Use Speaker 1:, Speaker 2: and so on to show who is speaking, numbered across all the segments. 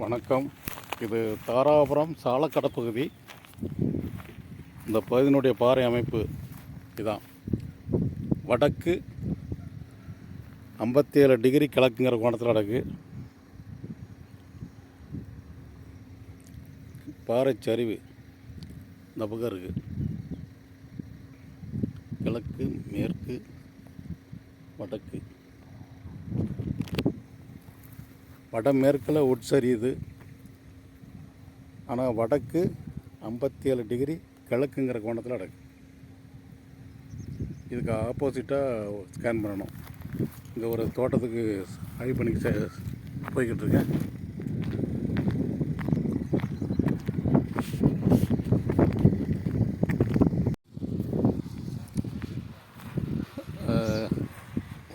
Speaker 1: வணக்கம். இது தாராபுரம் சாலக்கடை பகுதி. இந்த பகுதியினுடைய பாறை அமைப்பு இதான். வடக்கு ஐம்பத்தி ஏழு டிகிரி கிழக்குங்கிற கோணத்தில் அடக்கு. பாறை சரிவு இந்த பக்கம் இருக்குது கிழக்கு மேற்கு வடக்கு. வடமேற்கில் உட்சரியுது. ஆனால் வடக்கு ஐம்பத்தி ஏழு டிகிரி கிழக்குங்கிற கோணத்தில் அடக்கு இதுக்கு ஆப்போசிட்டாக ஸ்கேன் பண்ணணும். இங்கே ஒரு தோட்டத்துக்கு ஆய்வு பண்ணி போய்கிட்டு இருக்கேன்.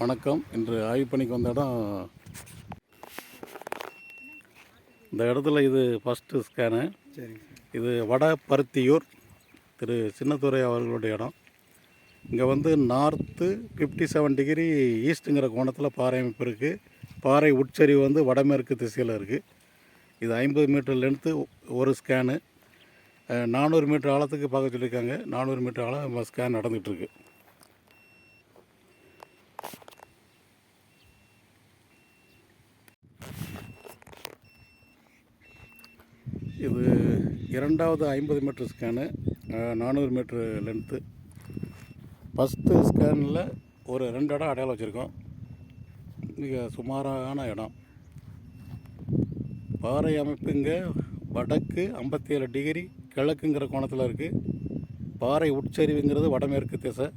Speaker 1: வணக்கம். இன்று ஆய்வு பணிக்கு வந்த இடம் இந்த இடத்துல இது ஃபஸ்ட்டு ஸ்கேனு இது வட பருத்தியூர் திரு சின்னத்துறை அவர்களுடைய இடம். இங்கே வந்து நார்த்து ஃபிஃப்டி செவன் டிகிரி ஈஸ்ட்டுங்கிற கோணத்தில் பாறை அமைப்பு இருக்குது பாறை உட்சரிவு வந்து வடமேற்கு திசையில் இருக்குது இது ஐம்பது மீட்டர் லென்த்து ஒரு ஸ்கேனு நானூறு மீட்டர் ஆழத்துக்கு பார்க்க சொல்லியிருக்காங்க. நானூறு மீட்டர் ஆழம் ஸ்கேன் நடந்துகிட்ருக்கு இது இரண்டாவது ஐம்பது மீட்டர் ஸ்கேனு நானூறு மீட்ரு லென்த்து ஃபஸ்ட்டு ஸ்கேனில் ஒரு ரெண்டு இடம் அடையாளம் வச்சுருக்கோம். மிக சுமாரான இடம். பாறை அமைப்பு இங்கே வடக்கு ஐம்பத்தி ஏழு டிகிரி கிழக்குங்கிற கோணத்தில் இருக்குது பாறை உட்சரிவுங்கிறது வடமேற்கு திசை.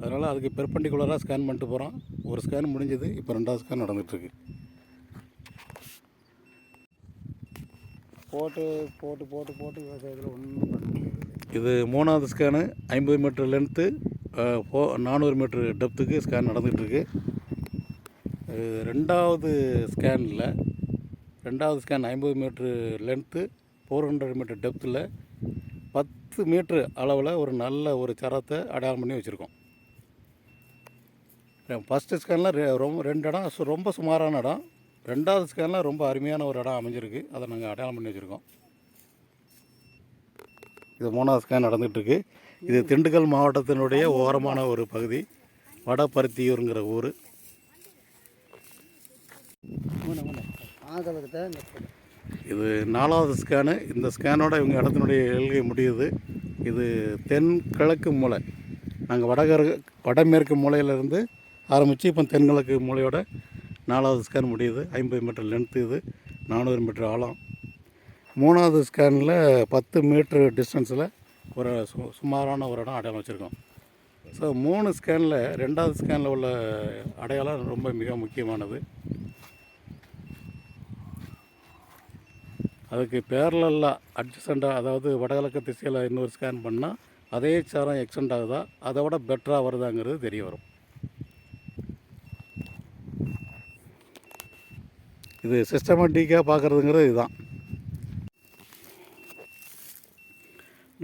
Speaker 1: அதனால் அதுக்கு பெர்பண்டிகுலராக ஸ்கேன் பண்ணிட்டு போகிறோம் ஒரு ஸ்கேன் முடிஞ்சது இப்போ ரெண்டாவது ஸ்கேன் நடந்துகிட்ருக்கு
Speaker 2: போட்டு போட்டு போட்டு போட்டு விவசாயத்தில் ஒன்றும் பண்ண முடியாது
Speaker 1: இது மூணாவது ஸ்கேனு ஐம்பது மீட்ரு லென்த்து ஃபோ நானூறு மீட்ரு டெப்த்துக்கு ஸ்கேன் நடந்துகிட்ருக்கு ரெண்டாவது ஸ்கேனில் ரெண்டாவது ஸ்கேன் ஐம்பது metre length four hundred metre டெப்த்தில் பத்து மீட்ரு அளவில் ஒரு நல்ல ஒரு சரத்தை அடையாளம் பண்ணி வச்சுருக்கோம். ஃபஸ்ட்டு ஸ்கேனில் ரொம்ப ரெண்டு இடம் ரொம்ப சுமாரான இடம். ரெண்டாவது ஸ்கேனில் ரொம்ப அருமையான ஒரு இடம் அமைஞ்சிருக்கு. அதை நாங்கள் அடையாளம் பண்ணி வச்சுருக்கோம். இது மூணாவது ஸ்கேன் நடந்துகிட்ருக்கு. இது திண்டுக்கல் மாவட்டத்தினுடைய ஓரமான ஒரு பகுதி. வடபருத்தியூருங்கிற ஊர். இது நாலாவது ஸ்கேனு. இந்த ஸ்கேனோட இவங்க இடத்தினுடைய எழுகை முடியுது. இது தென் கிழக்கு மூலை. நாங்கள் வடகர வடமேற்கு மூலையிலேருந்து ஆரம்பித்து இப்போ தென்கிழக்கு மூலையோட நாலாவது ஸ்கேன் முடியுது ஐம்பது மீட்டர் லென்த்து இது நானூறு மீட்டர் ஆழம். மூணாவது ஸ்கேனில் பத்து மீட்ரு டிஸ்டன்ஸில் ஒரு சு சுமாரான ஒரு இடம் அடையாளம் வச்சுருக்கோம். ஸோ மூணு ஸ்கேனில் ரெண்டாவது ஸ்கேனில் உள்ள அடையாளம் ரொம்ப மிக முக்கியமானது. அதுக்கு பேரலாக அட்ஜசண்டாக அதாவது வடகிழக்கு திசையில் இன்னொரு ஸ்கேன் பண்ணால் அதே சாரம் எக்ஸ்டெண்ட் ஆகுதா? அதை விட பெட்டராக வருதாங்கிறது தெரிய வரும். இது சிஸ்டமேட்டிக்காக பார்க்குறதுங்கிறது இதுதான்.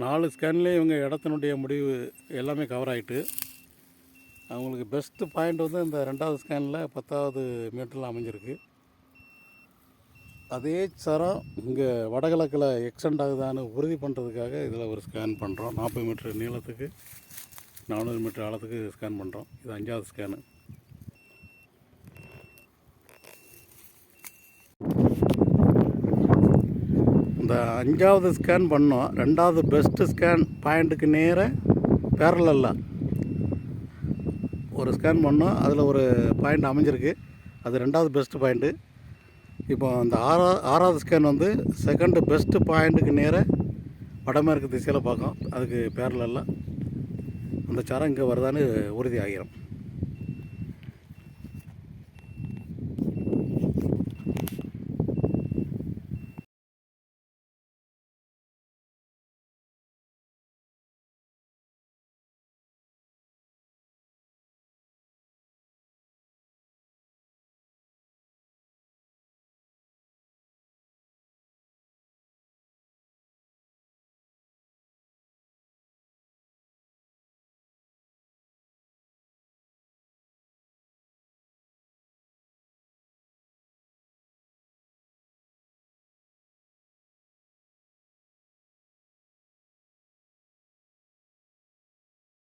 Speaker 1: நாலு ஸ்கேன்லேயும் இவங்க இடத்தினுடைய முடிவு எல்லாமே கவர் ஆகிட்டு அவங்களுக்கு பெஸ்ட்டு பாயிண்ட் வந்து இந்த ரெண்டாவது ஸ்கேனில் பத்தாவது மீட்டரில் அமைஞ்சிருக்கு. அதே சரம் இங்கே வடகிழக்கில் எக்ஸ்டெண்ட் ஆகுதான்னு உறுதி பண்ணுறதுக்காக இதில் ஒரு ஸ்கேன் பண்ணுறோம் நாற்பது மீட்டர் நீளத்துக்கு நானூறு மீட்டர் ஆழத்துக்கு ஸ்கேன் பண்ணுறோம் இது அஞ்சாவது ஸ்கேனு இந்த அஞ்சாவது ஸ்கேன் பண்ணோம். ரெண்டாவது பெஸ்ட்டு ஸ்கேன் பாயிண்ட்டுக்கு நேர பேரலில் ஒரு ஸ்கேன் பண்ணோம். அதில் ஒரு பாயிண்ட் அமைஞ்சிருக்கு. அது ரெண்டாவது பெஸ்ட்டு பாயிண்ட்டு இப்போ அந்த ஆறா ஆறாவது ஸ்கேன் வந்து செகண்டு பெஸ்ட்டு பாயிண்ட்டுக்கு நேர வடமேற்கு திசையில் பார்க்கும். அதுக்கு பேரலில் அந்த சரம் இங்கே வருதான்னு உறுதி ஆகிரும்